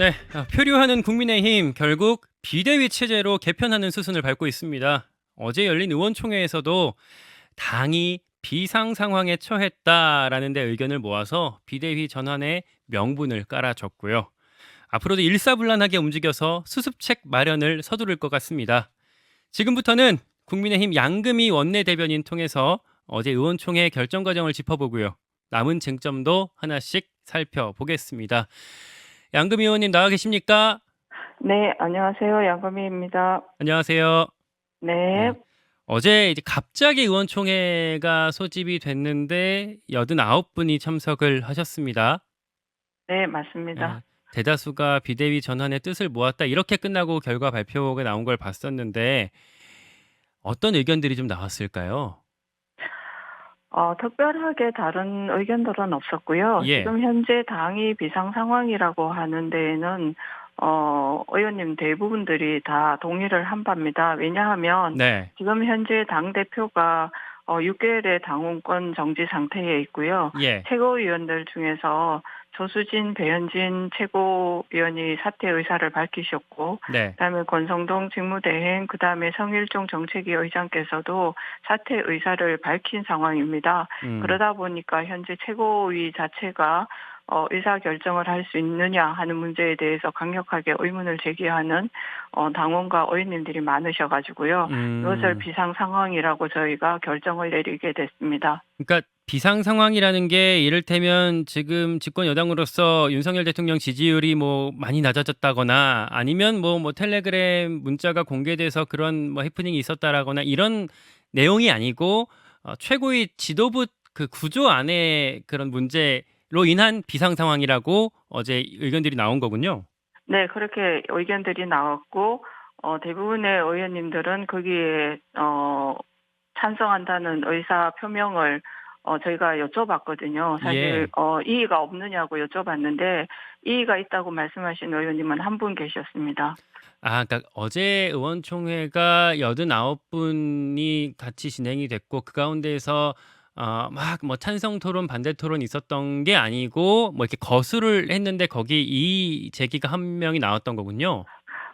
네, 아, 표류하는 국민의힘 결국 비대위 체제로 개편하는 수순을 밟고 있습니다. 어제 열린 의원총회에서도 당이 비상 상황에 처했다라는 데 의견을 모아서 비대위 전환의 명분을 깔아줬고요. 앞으로도 일사불란하게 움직여서 수습책 마련을 서두를 것 같습니다. 지금부터는 국민의힘 양금희 원내대변인 통해서 어제 의원총회 결정 과정을 짚어보고요. 남은 쟁점도 하나씩 살펴보겠습니다. 양금희 의원님 나와 계십니까? 네, 안녕하세요. 양금희입니다. 안녕하세요. 네, 어제 이제 갑자기 의원총회가 소집이 됐는데 89분이 참석을 하셨습니다. 네, 맞습니다. 아, 대다수가 비대위 전환의 뜻을 모았다 이렇게 끝나고 결과 발표가 나온 걸 봤었는데 어떤 의견들이 좀 나왔을까요? 어, 특별하게 다른 의견들은 없었고요. 예. 지금 현재 당이 비상 상황이라고 하는 데에는 어, 의원님 대부분들이 다 동의를 한 바입니다. 왜냐하면 네. 지금 현재 당 대표가 어, 6개월의 당원권 정지 상태에 있고요. 예. 최고위원들 중에서 조수진, 배현진 최고위원이 사퇴 의사를 밝히셨고 네. 그다음에 권성동 직무대행, 그다음에 성일종 정책위 의장께서도 사퇴 의사를 밝힌 상황입니다. 음, 그러다 보니까 현재 최고위 자체가 어, 의사 결정을 할 수 있느냐 하는 문제에 대해서 강력하게 의문을 제기하는 어, 당원과 의원님들이 많으셔가지고요. 음, 이것을 비상 상황이라고 저희가 결정을 내리게 됐습니다. 그러니까 비상 상황이라는 게 이를테면 지금 집권 여당으로서 윤석열 대통령 지지율이 뭐 많이 낮아졌다거나 아니면 뭐뭐 텔레그램 문자가 공개돼서 그런 뭐 해프닝이 있었다라거나 이런 내용이 아니고 어, 최고위 지도부 그 구조 안에 그런 문제 로 인한 비상 상황이라고 어제 의견들이 나온 거군요. 네, 그렇게 의견들이 나왔고 어, 대부분의 의원님들은 거기에 어, 찬성한다는 의사 표명을 어, 저희가 여쭤봤거든요. 사실 예. 어, 이의가 없느냐고 여쭤봤는데 이의가 있다고 말씀하신 의원님은 한 분 계셨습니다. 아, 그러니까 어제 의원총회가 89분이 같이 진행이 됐고 그 가운데에서 어, 막뭐 찬성 토론, 반대 토론 있었던 게 아니고 뭐 이렇게 거수를 했는데 거기 이 제기가 한 명이 나왔던 거군요.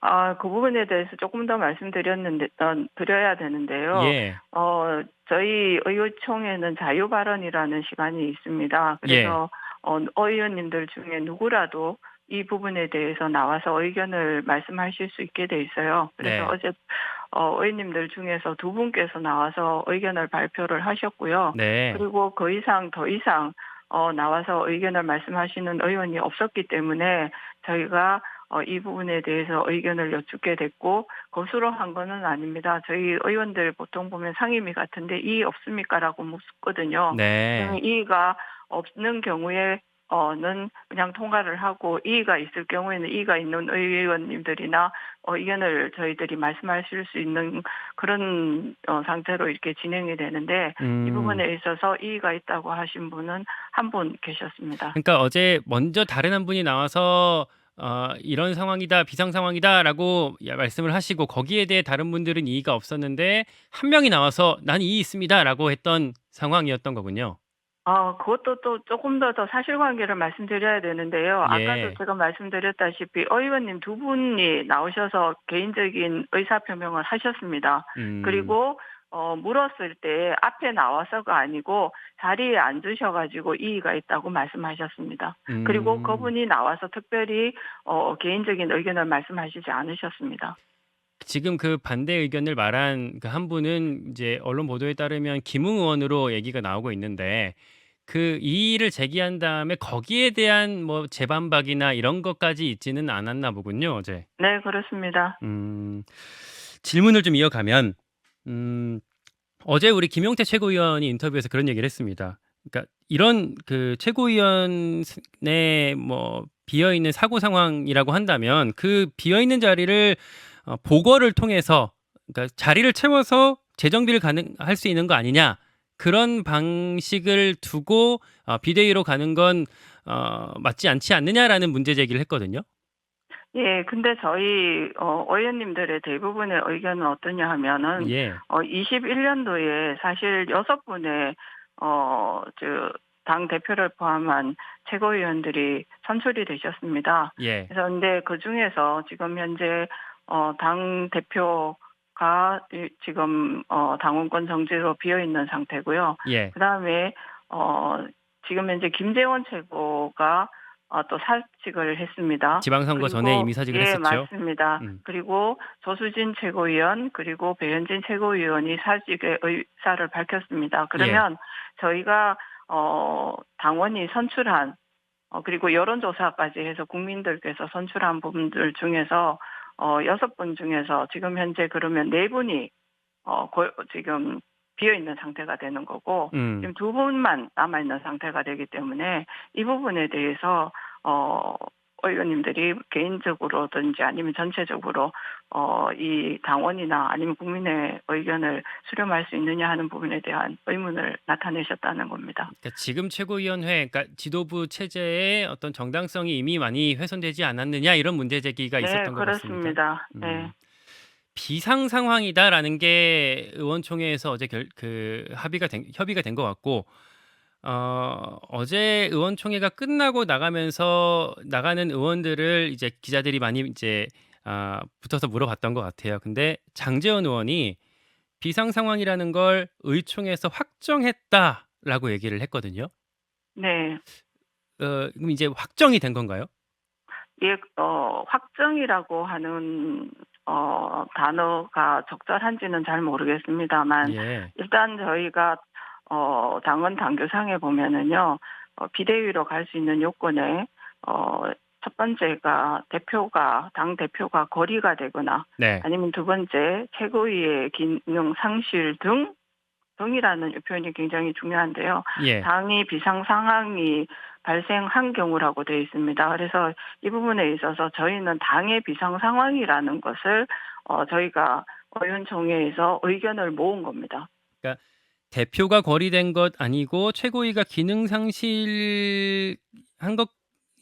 아, 그 부분에 대해서 조금 더 말씀드렸는데 어, 드려야 되는데요. 예. 어, 저희 의원총회는 자유 발언이라는 시간이 있습니다. 그래서 어, 의원님들 중에 누구라도 이 부분에 대해서 나와서 의견을 말씀하실 수 있게 돼 있어요. 그래서 네. 어제 어, 의원님들 중에서 두 분께서 나와서 의견을 발표를 하셨고요. 네. 그리고 그 이상 더 이상 어, 나와서 의견을 말씀하시는 의원이 없었기 때문에 저희가 어, 이 부분에 대해서 의견을 여쭙게 됐고 거수로 한 거는 아닙니다. 저희 의원들 보통 보면 상임위 같은데 이의 없습니까라고 묻거든요. 네. 이의가 없는 경우에 어는 그냥 통과를 하고 이의가 있을 경우에는 이의가 있는 의원님들이나 어, 의견을 저희들이 말씀하실 수 있는 그런 어, 상태로 이렇게 진행이 되는데 음. 이 부분에 있어서 이의가 있다고 하신 분은 한 분 계셨습니다. 그러니까 어제 먼저 다른 한 분이 나와서 어, 이런 상황이다, 비상 상황이다라고 야- 말씀을 하시고 거기에 대해 다른 분들은 이의가 없었는데 한 명이 나와서 난 이의 있습니다라고 했던 상황이었던 거군요. 어, 그것도 또 조금 더 더 사실관계를 말씀드려야 되는데요. 예. 아까도 제가 말씀드렸다시피 의원님 두 분이 나오셔서 개인적인 의사표명을 하셨습니다. 음. 그리고 어, 물었을 때 앞에 나와서가 아니고 자리에 앉으셔가지고 이의가 있다고 말씀하셨습니다. 음. 그리고 그분이 나와서 특별히 어, 개인적인 의견을 말씀하시지 않으셨습니다. 지금 그 반대 의견을 말한 그 한 분은 이제 언론 보도에 따르면 김웅 의원으로 얘기가 나오고 있는데 그 이의를 제기한 다음에 거기에 대한 뭐 재반박이나 이런 것까지 있지는 않았나 보군요, 어제. 네, 그렇습니다. 음, 질문을 좀 이어가면 음, 어제 우리 김용태 최고위원이 인터뷰에서 그런 얘기를 했습니다. 그러니까 이런 그 최고위원의 뭐 비어 있는 사고 상황이라고 한다면 그 비어 있는 자리를 어, 보궐을 통해서 그러니까 자리를 채워서 재정비를 가능할 수 있는 거 아니냐 그런 방식을 두고 어, 비대위로 가는 건 어, 맞지 않지 않느냐라는 문제 제기를 했거든요. 예, 근데 저희 어, 의원님들의 대부분의 의견은 어떠냐 하면은 예. 어, 21년도에 사실 여섯 분의 어, 저당 대표를 포함한 최고위원들이 선출이 되셨습니다. 예. 그래서 근데 그 중에서 지금 현재 어, 당 대표가 이- 지금 어, 당원권 정지로 비어 있는 상태고요. 예. 그다음에 어, 지금 현재 김재원 최고가 어, 또 사직을 했습니다. 지방선거 전에 그리고- 이미 사직을 예, 했었죠. 맞습니다. 음. 그리고 조수진 최고위원 그리고 배현진 최고위원이 사직의 의사를 밝혔습니다. 그러면 예. 저희가 어 당원이 선출한 어 그리고 여론조사까지 해서 국민들께서 선출한 분들 중에서 어 여섯 분 중에서 지금 현재 그러면 네 분이 어 거- 지금 비어 있는 상태가 되는 거고 음. 지금 두 분만 남아 있는 상태가 되기 때문에 이 부분에 대해서 어 의원님들이 개인적으로든지 아니면 전체적으로 어 이 당원이나 아니면 국민의 의견을 수렴할 수 있느냐 하는 부분에 대한 의문을 나타내셨다는 겁니다. 그러니까 지금 최고위원회, 그러니까 지도부 체제의 어떤 정당성이 이미 많이 훼손되지 않았느냐 이런 문제 제기가 네, 있었던 것 같습니다. 그렇습니다. 네. 음. 비상 상황이다라는 게 의원총회에서 어제 결, 그 합의가 된, 협의가 된 것 같고 어, 어제 의원총회가 끝나고 나가면서 나가는 의원들을 이제 기자들이 많이 이제 아, 붙어서 물어봤던 것 같아요. 근데 장재원 의원이 비상 상황이라는 걸 의총에서 확정했다라고 얘기를 했거든요. 네. 어, 그럼 이제 확정이 된 건가요? 예, 어, 확정이라고 하는 어, 단어가 적절한지는 잘 모르겠습니다만 예. 일단 저희가 어, 당원 당규상에 보면은요, 어, 비대위로 갈 수 있는 요건에 어, 첫 번째가 대표가 당 대표가 거리가 되거나 네. 아니면 두 번째 최고위의 기능 상실 등 등이라는 이 표현이 굉장히 중요한데요. 예. 당이 비상 상황이 발생한 경우라고 되어 있습니다. 그래서 이 부분에 있어서 저희는 당의 비상 상황이라는 것을 어, 저희가 의원총회에서 의견을 모은 겁니다. 대표가 거리된 것 아니고 최고위가 기능 상실한 것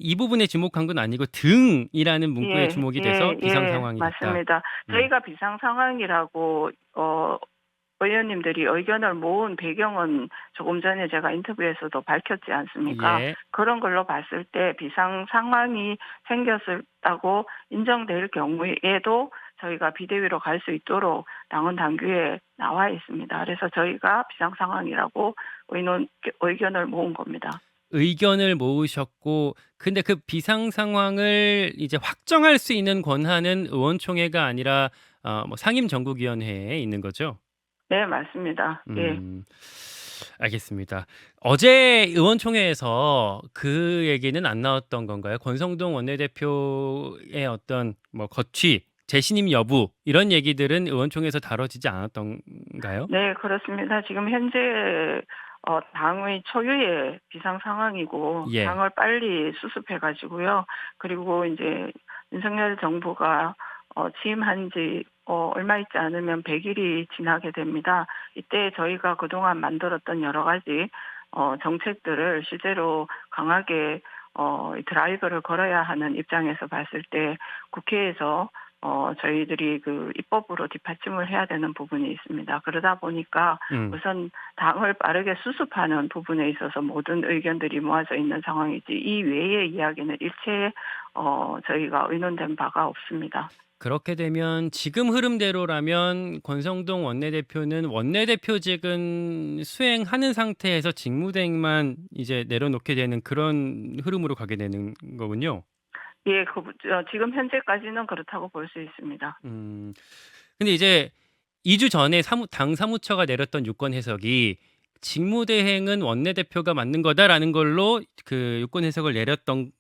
이 부분에 주목한 건 아니고 등이라는 문구에 예, 주목이 예, 돼서 비상 예, 상황이다. 맞습니다. 음. 저희가 비상 상황이라고 어 의원님들이 의견을 모은 배경은 조금 전에 제가 인터뷰에서도 밝혔지 않습니까? 예. 그런 걸로 봤을 때 비상 상황이 생겼다고 인정될 경우에도 저희가 비대위로 갈 수 있도록 당원 당규에 나와 있습니다. 그래서 저희가 비상 상황이라고 의논, 의견을 모은 겁니다. 의견을 모으셨고 근데 그 비상 상황을 이제 확정할 수 있는 권한은 의원총회가 아니라 어, 뭐 상임 전국위원회에 있는 거죠. 네, 맞습니다. 예. 음, 알겠습니다. 어제 의원총회에서 그 얘기는 안 나왔던 건가요? 권성동 원내대표의 어떤 뭐 거취, 재신임 여부 이런 얘기들은 의원총회에서 다뤄지지 않았던가요? 네, 그렇습니다. 지금 현재 어, 당의 초유의 비상 상황이고 예. 당을 빨리 수습해 가지고요. 그리고 이제 윤석열 정부가 어, 취임한 지 어, 얼마 있지 않으면 100일이 지나게 됩니다. 이때 저희가 그동안 만들었던 여러 가지 어, 정책들을 실제로 강하게 어, 이 드라이브를 걸어야 하는 입장에서 봤을 때 국회에서 어, 저희들이 그 입법으로 뒷받침을 해야 되는 부분이 있습니다. 그러다 보니까 음, 우선 당을 빠르게 수습하는 부분에 있어서 모든 의견들이 모아져 있는 상황이지 이 외의 이야기는 일체 어, 저희가 의논된 바가 없습니다. 그렇게 되면 지금 흐름대로라면 권성동 원내대표는 원내대표직은 수행하는 상태에서 직무대행만 이제 내려놓게 되는 그런 흐름으로 가게 되는 거군요. 예, 그, 어, 지금 현재까지는 그렇다고 볼 수 있습니다. 음. 근데 이제 2주 전에 사무, 당 사무처가 내렸던 유권 해석이 직무대행은 원내대표가 맞는 거다라는 걸로 그 유권 해석을 내렸던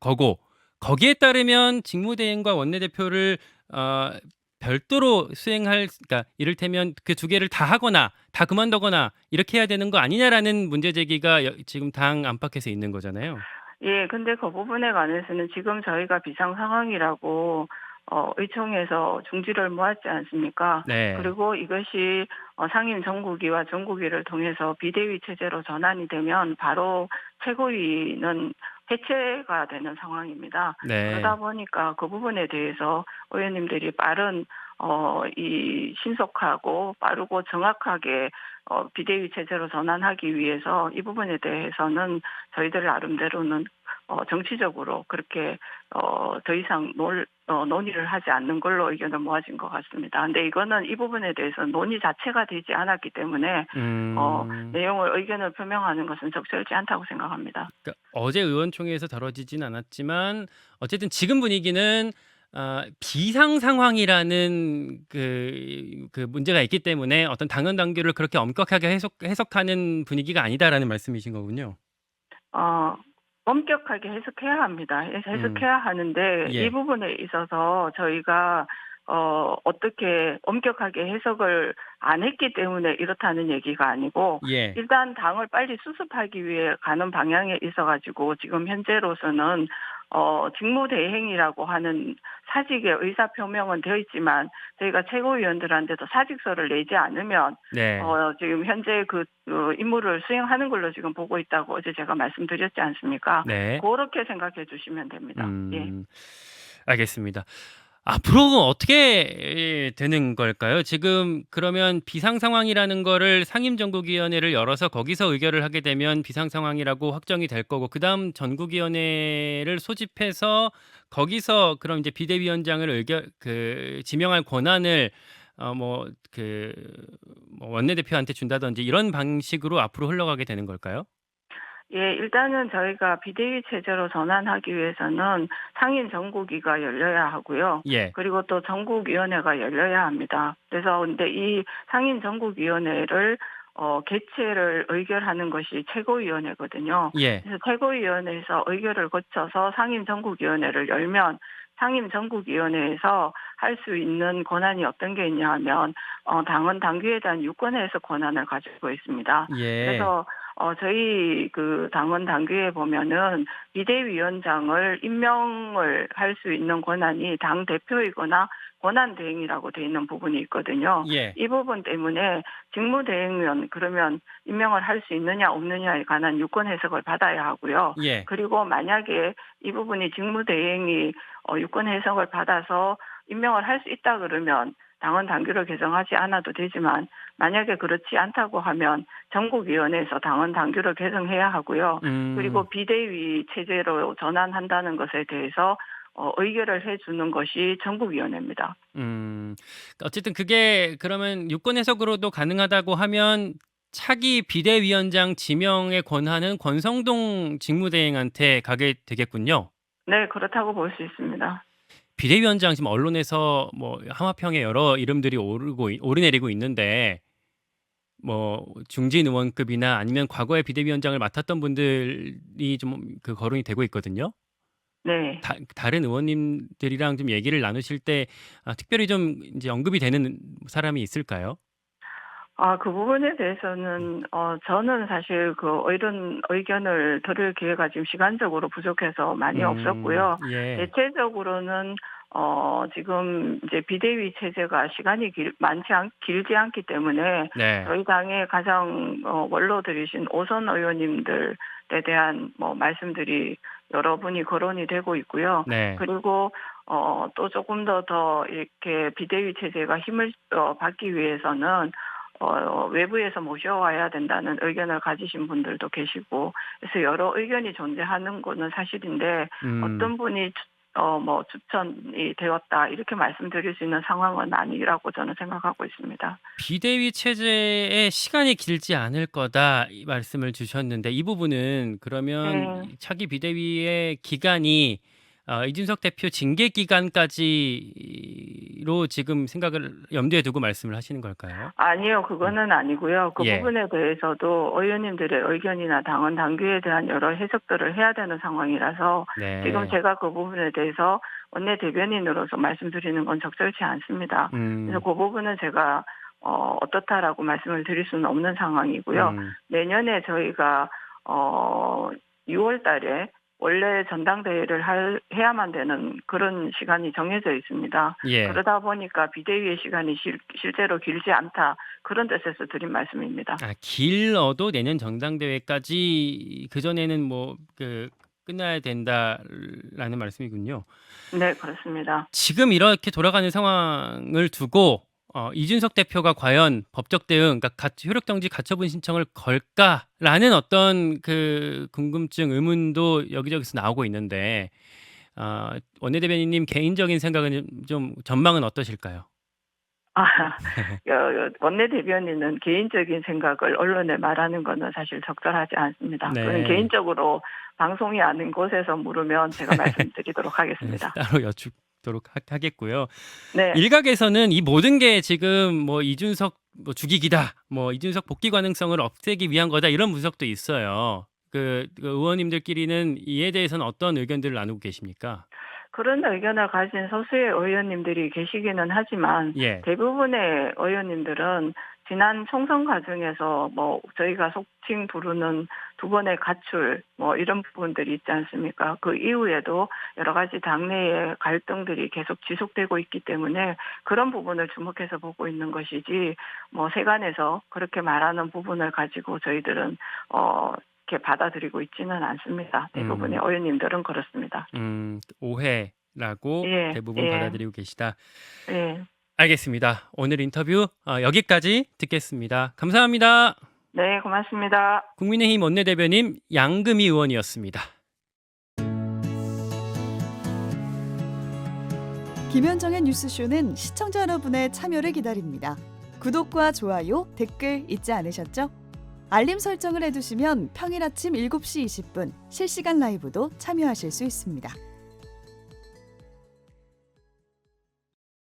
거고 거기에 따르면 직무대행과 원내대표를 어, 별도로 수행할 그러니까 이를테면 그 두 개를 다 하거나 다 그만두거나 이렇게 해야 되는 거 아니냐라는 문제 제기가 여- 지금 당 안팎에서 있는 거잖아요. 예, 근데 그 부분에 관해서는 지금 저희가 비상 상황이라고 어, 의총에서 중지를 모았지 않습니까? 네. 그리고 이것이 어, 상임 전국위와 전국위를 통해서 비대위 체제로 전환이 되면 바로 최고위는 해체가 되는 상황입니다. 네. 그러다 보니까 그 부분에 대해서 의원님들이 빠른 어, 이 신속하고 빠르고 정확하게 어, 비대위 체제로 전환하기 위해서 이 부분에 대해서는 저희들 나름대로는 어, 정치적으로 그렇게 어, 더 이상 논, 어, 논의를 하지 않는 걸로 의견을 모아진 것 같습니다. 근데 이거는 이 부분에 대해서 논의 자체가 되지 않았기 때문에 음, 어, 내용을 의견을 표명하는 것은 적절치 않다고 생각합니다. 그러니까 어제 의원총회에서 다뤄지진 않았지만 어쨌든 지금 분위기는 아, 비상 상황이라는 그, 그 문제가 있기 때문에 어떤 당헌 당규를 그렇게 엄격하게 해석, 해석하는 분위기가 아니다라는 말씀이신 거군요. 어, 엄격하게 해석해야 합니다. 해석해야 하는데 예. 이 부분에 있어서 저희가 어, 어떻게 엄격하게 해석을 안 했기 때문에 이렇다는 얘기가 아니고 예. 일단 당을 빨리 수습하기 위해 가는 방향에 있어 가지고 지금 현재로서는 어, 직무대행이라고 하는 사직의 의사표명은 되어 있지만 저희가 최고위원들한테도 사직서를 내지 않으면 네. 어, 지금 현재 그 어, 임무를 수행하는 걸로 지금 보고 있다고 어제 제가 말씀드렸지 않습니까? 네. 그렇게 생각해 주시면 됩니다. 예. 음, 알겠습니다. 앞으로는 어떻게 되는 걸까요? 지금 그러면 비상 상황이라는 거를 상임정국위원회를 열어서 거기서 의결을 하게 되면 비상 상황이라고 확정이 될 거고 그다음 전국위원회를 소집해서 거기서 그럼 이제 비대위원장을 의결 그 지명할 권한을 어뭐그 뭐 원내대표한테 준다든지 이런 방식으로 앞으로 흘러가게 되는 걸까요? 예, 일단은 저희가 비대위 체제로 전환하기 위해서는 상임 전국위가 열려야 하고요. 예. 그리고 또 전국위원회가 열려야 합니다. 그래서 근데 이 상임 전국위원회를 어, 개최를 의결하는 것이 최고위원회거든요. 예. 그래서 최고위원회에서 의결을 거쳐서 상임 전국위원회를 열면 상임 전국위원회에서 할 수 있는 권한이 어떤 게 있냐 하면 어, 당헌 당규에 대한 유권 해석 권한을 가지고 있습니다. 예. 그래서 어, 저희 그 당원 당규에 보면은 비대위원장을 임명을 할 수 있는 권한이 당 대표이거나 권한 대행이라고 돼 있는 부분이 있거든요. 예. 이 부분 때문에 직무 대행면 그러면 임명을 할 수 있느냐 없느냐에 관한 유권 해석을 받아야 하고요. 예. 그리고 만약에 이 부분이 직무 대행이 어, 유권 해석을 받아서 임명을 할 수 있다 그러면 당원 당규를 개정하지 않아도 되지만 만약에 그렇지 않다고 하면 전국위원회에서 당원 당규를 개정해야 하고요. 음. 그리고 비대위 체제로 전환한다는 것에 대해서 어, 의결을 해주는 것이 전국위원회입니다. 음, 어쨌든 그게 그러면 유권 해석으로도 가능하다고 하면 차기 비대위원장 지명의 권한은 권성동 직무대행한테 가게 되겠군요. 네, 그렇다고 볼 수 있습니다. 비대위원장 지금 언론에서 뭐 하마평에 여러 이름들이 오르고 있- 오르내리고 있는데 뭐 중진 의원급이나 아니면 과거에 비대위원장을 맡았던 분들이 좀 그 거론이 되고 있거든요. 네. 다, 다른 의원님들이랑 좀 얘기를 나누실 때 아, 특별히 좀 이제 언급이 되는 사람이 있을까요? 아, 그 부분에 대해서는, 어, 저는 사실 그 이런 의견을 들을 기회가 지금 시간적으로 부족해서 많이 음, 없었고요. 예. 대체적으로는, 어, 지금 이제 비대위 체제가 시간이 길, 많지 않, 길지 않기 때문에 네. 저희 당의 가장 어, 원로들이신 오선 의원님들에 대한 뭐 말씀들이 여러분이 거론이 되고 있고요. 네. 그리고 어, 또 조금 더 더 이렇게 비대위 체제가 힘을 어, 받기 위해서는 어, 외부에서 모셔와야 된다는 의견을 가지신 분들도 계시고 그래서 여러 의견이 존재하는 거는 사실인데 음, 어떤 분이 추- 어, 뭐 추천이 되었다 이렇게 말씀드릴 수 있는 상황은 아니라고 저는 생각하고 있습니다. 비대위 체제의 시간이 길지 않을 거다 이 말씀을 주셨는데 이 부분은 그러면 네. 차기 비대위의 기간이 어, 이준석 대표 징계 기간까지 로 지금 생각을 염두에 두고 말씀을 하시는 걸까요? 아니요, 그거는 아니고요. 그 예. 부분에 대해서도 의원님들의 의견이나 당원 당규에 대한 여러 해석들을 해야 되는 상황이라서 네. 지금 제가 그 부분에 대해서 원내 대변인으로서 말씀드리는 건 적절치 않습니다. 음, 그래서 그 부분은 제가 어, 어떻다라고 말씀을 드릴 수는 없는 상황이고요. 음, 내년에 저희가 어, 6월 달에 원래 전당대회를 할, 해야만 되는 그런 시간이 정해져 있습니다. 예. 그러다 보니까 비대위의 시간이 실, 실제로 길지 않다. 그런 뜻에서 드린 말씀입니다. 아, 길어도 내년 전당대회까지 그 전에는 뭐그 끝나야 된다라는 말씀이군요. 네, 그렇습니다. 지금 이렇게 돌아가는 상황을 두고 어, 이준석 대표가 과연 법적 대응, 그러니까 가, 효력정지 가처분 신청을 걸까라는 어떤 그 궁금증, 의문도 여기저기서 나오고 있는데 어, 원내대변인님 개인적인 생각은 좀, 좀 전망은 어떠실까요? 아, 어, 원내대변인은 개인적인 생각을 언론에 말하는 것은 사실 적절하지 않습니다. 네. 그건 개인적으로 방송이 아닌 곳에서 물으면 제가 말씀드리도록 하겠습니다. 따로 여쭙 도록 하, 하겠고요. 네. 일각에서는 이 모든 게 지금 뭐 이준석 뭐 죽이기다, 뭐 이준석 복귀 가능성을 없애기 위한 거다 이런 분석도 있어요. 그, 그 의원님들끼리는 이에 대해서는 어떤 의견들을 나누고 계십니까? 그런 의견을 가진 소수의 의원님들이 계시기는 하지만 예. 대부분의 의원님들은 지난 총선 과정에서 뭐 저희가 속칭 부르는 두 번의 가출 뭐 이런 부분들이 있지 않습니까? 그 이후에도 여러 가지 당내의 갈등들이 계속 지속되고 있기 때문에 그런 부분을 주목해서 보고 있는 것이지 뭐 세간에서 그렇게 말하는 부분을 가지고 저희들은 어 이렇게 받아들이고 있지는 않습니다. 대부분의 음. 의원님들은 그렇습니다. 음, 오해라고 예, 대부분 예. 받아들이고 계시다. 예. 알겠습니다. 오늘 인터뷰 어, 여기까지 듣겠습니다. 감사합니다. 네, 고맙습니다. 국민의힘 원내대변인 양금희 의원이었습니다. 김현정의 뉴스쇼는 시청자 여러분의 참여를 기다립니다. 구독과 좋아요, 댓글 잊지 않으셨죠? 알림 설정을 해두시면 평일 아침 7시 20분 실시간 라이브도 참여하실 수 있습니다.